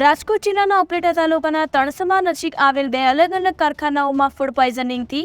રાજકોટ જિલ્લાના ઉપલેટા તાલુકાના તણસમા નજીક આવેલ બે અલગ અલગ કારખાનાઓમાં ફૂડ પોઈઝનિંગથી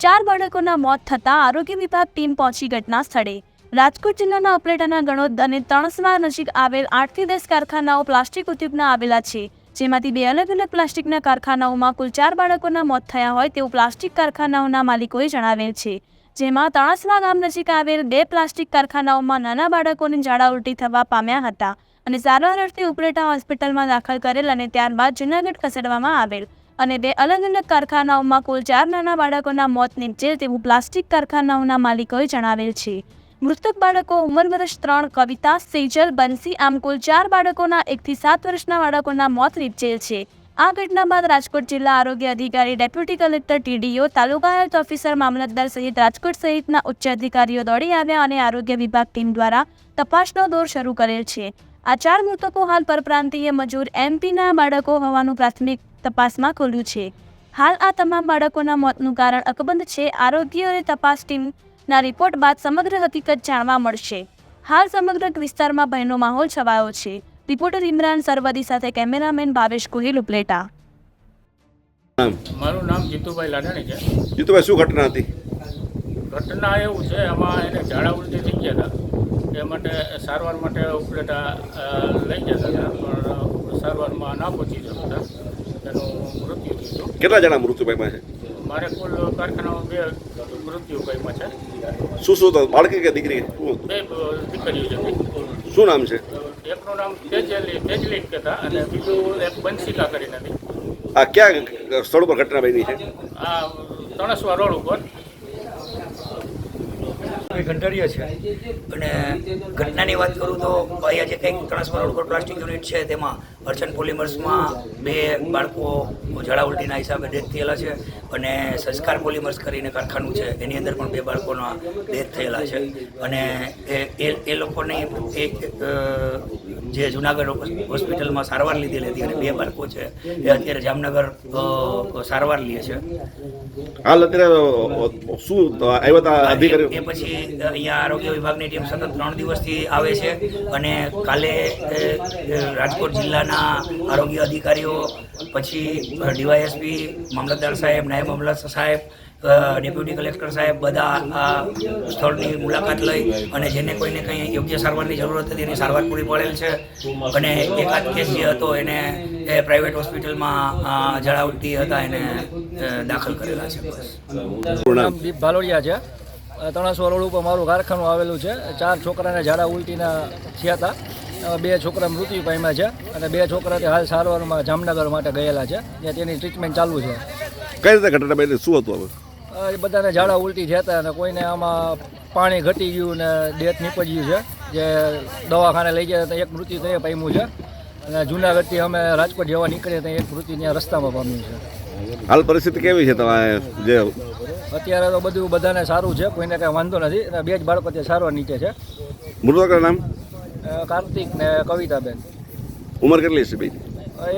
ચાર બાળકોના મોત થતાં આરોગ્ય વિભાગ ટીમ પહોંચી ઘટના સ્થળે. રાજકોટ જિલ્લાના ઉપલેટાના ગણોદ અને તણસમા નજીક આવેલ આઠથી દસ કારખાનાઓ પ્લાસ્ટિક ઉદ્યોગના આવેલા છે. જેમાંથી બે અલગ અલગ પ્લાસ્ટિકના કારખાનાઓમાં કુલ ચાર બાળકોના મોત થયા હોય તેવું પ્લાસ્ટિક કારખાનાઓના માલિકોએ જણાવેલ છે. જેમાં તણસમા ગામ નજીક આવેલ બે પ્લાસ્ટિક કારખાનાઓમાં નાના બાળકોને ઝાડા ઉલટી થવા પામ્યા હતા. અને સારવાર અર્થે ઉપલેટા હોસ્પિટલમાં દાખલ કરેલ અને ત્યારબાદ જૂનાગઢ ખસેડવામાં આવેલ. અને બે અલગ અલગ કારખાનાઓમાં કુલ ચાર નાના બાળકોના મોત નીપજેલ તેવું પ્લાસ્ટિક કારખાનાઓના માલિકોએ જણાવેલ છે. મૃતક બાળકો ઉંમર વર્ષ ત્રણ, કવિતા, સેજલ, બંસી, આમ કુલ ચાર બાળકોના એકથી સાત વર્ષના બાળકોના મોત નીપજેલ છે. આ ઘટના બાદ રાજકોટ જિલ્લા આરોગ્ય અધિકારી, deputy collector, TDO, taluka health officer, mamlatdar સહિત રાજકોટ સહિતના ઉચ્ચ અધિકારીઓ દોડી આવ્યા અને આરોગ્ય વિભાગ ટીમ દ્વારા તપાસનો દોર શરૂ કરેલ છે. આ ચાર મૃતકો હાલ પરપ્રાંતીય મજૂર એમપીના બાળકો હોવાનું પ્રાથમિક તપાસમાં ખોલ્યું છે. હાલ આ તમામ બાળકોના મોતનું કારણ અકબંધ છે. આરોગ્ય અને તપાસ ટીમના રિપોર્ટ બાદ સમગ્ર હકીકત જાણવા મળશે. હાલ સમગ્ર વિસ્તારમાં ભયનો માહોલ છવાયો છે. રિપોર્ટર ઇમરાન સરવદી સાથે કેમેરામેન ભાવેશ ગોહિલ ઉપલેટા. મારું નામ જીતુભાઈ લાડાણી છે. જીતુભાઈ શું ઘટના હતી? ઘટના એવું છે આમાં એને ઝાડા ઉલટી થઈ ગયા હતા. એ માટે સારવાર માટે ઉપલેટા લઈ જતા હતા પણ સારવારમાં ના પહોંચી શકતા. એનું મૃત્યુ થયું. કેટલા જણા મૃત્યુ પામ્યા છે? મારે કુલ કારખાનામાં બે મૃત્યુ પામ્યા છે. શું શું બાળકી કે દીકરી? બે દીકરીઓ છે શું નામ છે? એકનું નામ તેજલી તેજલી કહેતા અને બીજું એક બંશિકા કરીને હતી. આ ક્યાં સ્થળ પર ઘટના બની છે? આ તણસવા રોડ ઉપર. એ ઘંટાડીએ છે. અને ઘટનાની વાત કરું તો અહીંયા જે કંઈક ત્રણસો રોડ પ્લાસ્ટિક યુનિટ છે તેમાં અર્ચન પોલિમર્સમાં બે બાળકો ઝાડા ઉલટીના હિસાબે ડેથ થયેલા છે અને સંસ્કાર પોલિમર્સ કરીને કારખાનું છે એની અંદર પણ બે બાળકોના ડેથ થયેલા છે. અને એ એ લોકોની એક જે જુનાગઢ હોસ્પિટલમાં સારવાર લીધેલી હતી અને બે બાળકો છે એ અત્યારે જામનગર સારવાર લે છે. હાલ અત્યારે શું આવ્યા હતા અધિકારીઓ? એ પછી અહીંયા આરોગ્ય વિભાગની ટીમ સતત ત્રણ દિવસથી આવે છે અને કાલે રાજકોટ જિલ્લાના આરોગ્ય અધિકારીઓ, પછી ડીવાયએસપી, મામલતદાર સાહેબ, નાયબ મામલતદાર સાહેબ ડેપ્યુટી કલેક્ટર સાહેબ બધા આ સ્થળની મુલાકાત લઈ અને જેને કોઈને કંઈ યોગ્ય સારવારની જરૂરત હતી એની સારવાર પૂરી પડેલ છે. અને એકાદ કેસ જે હતો એને એ પ્રાઇવેટ હોસ્પિટલમાં જળાવતી હતા, એને દાખલ કરેલા છે. બસ. ભાલોડિયા છે. તણસવા રોડ ઉપર મારું કારખાનું આવેલું છે. ચાર છોકરાને ઝાડા ઉલટીના થયા હતા. બે છોકરા મૃત્યુ પામ્યા છે અને બે છોકરા તે હાલ સારવારમાં જામનગર માટે ગયેલા છે. ત્યાં તેની ટ્રીટમેન્ટ ચાલુ છે. કઈ રીતે ઘટના બની? શું હતું હવે? એ બધાને ઝાડા ઉલટી થયા હતા અને કોઈને આમાં પાણી ઘટી ગયું ને ડેથ નીપજ્યું છે. જે દવાખાને લઈ ગયા હતા એક મૃત્યુ ત્યાં પામ્યું છે. અને જુનાગઢથી અમે રાજકોટ જવા નીકળ્યા ત્યાં એક મૃત્યુ ત્યાં રસ્તામાં પામ્યું છે. હાલ પરિસ્થિતિ કેવી છે તમારે? જે અત્યારે તો બધું બધાને સારું છે કોઈને કાંઈ વાંધો નથી. અને બે જ બાળકો ત્યાં સારવાર નીચે છે. મૃતકના નામ? કાર્તિક ને કવિતાબેન. ઉંમર કેટલી છે ભાઈ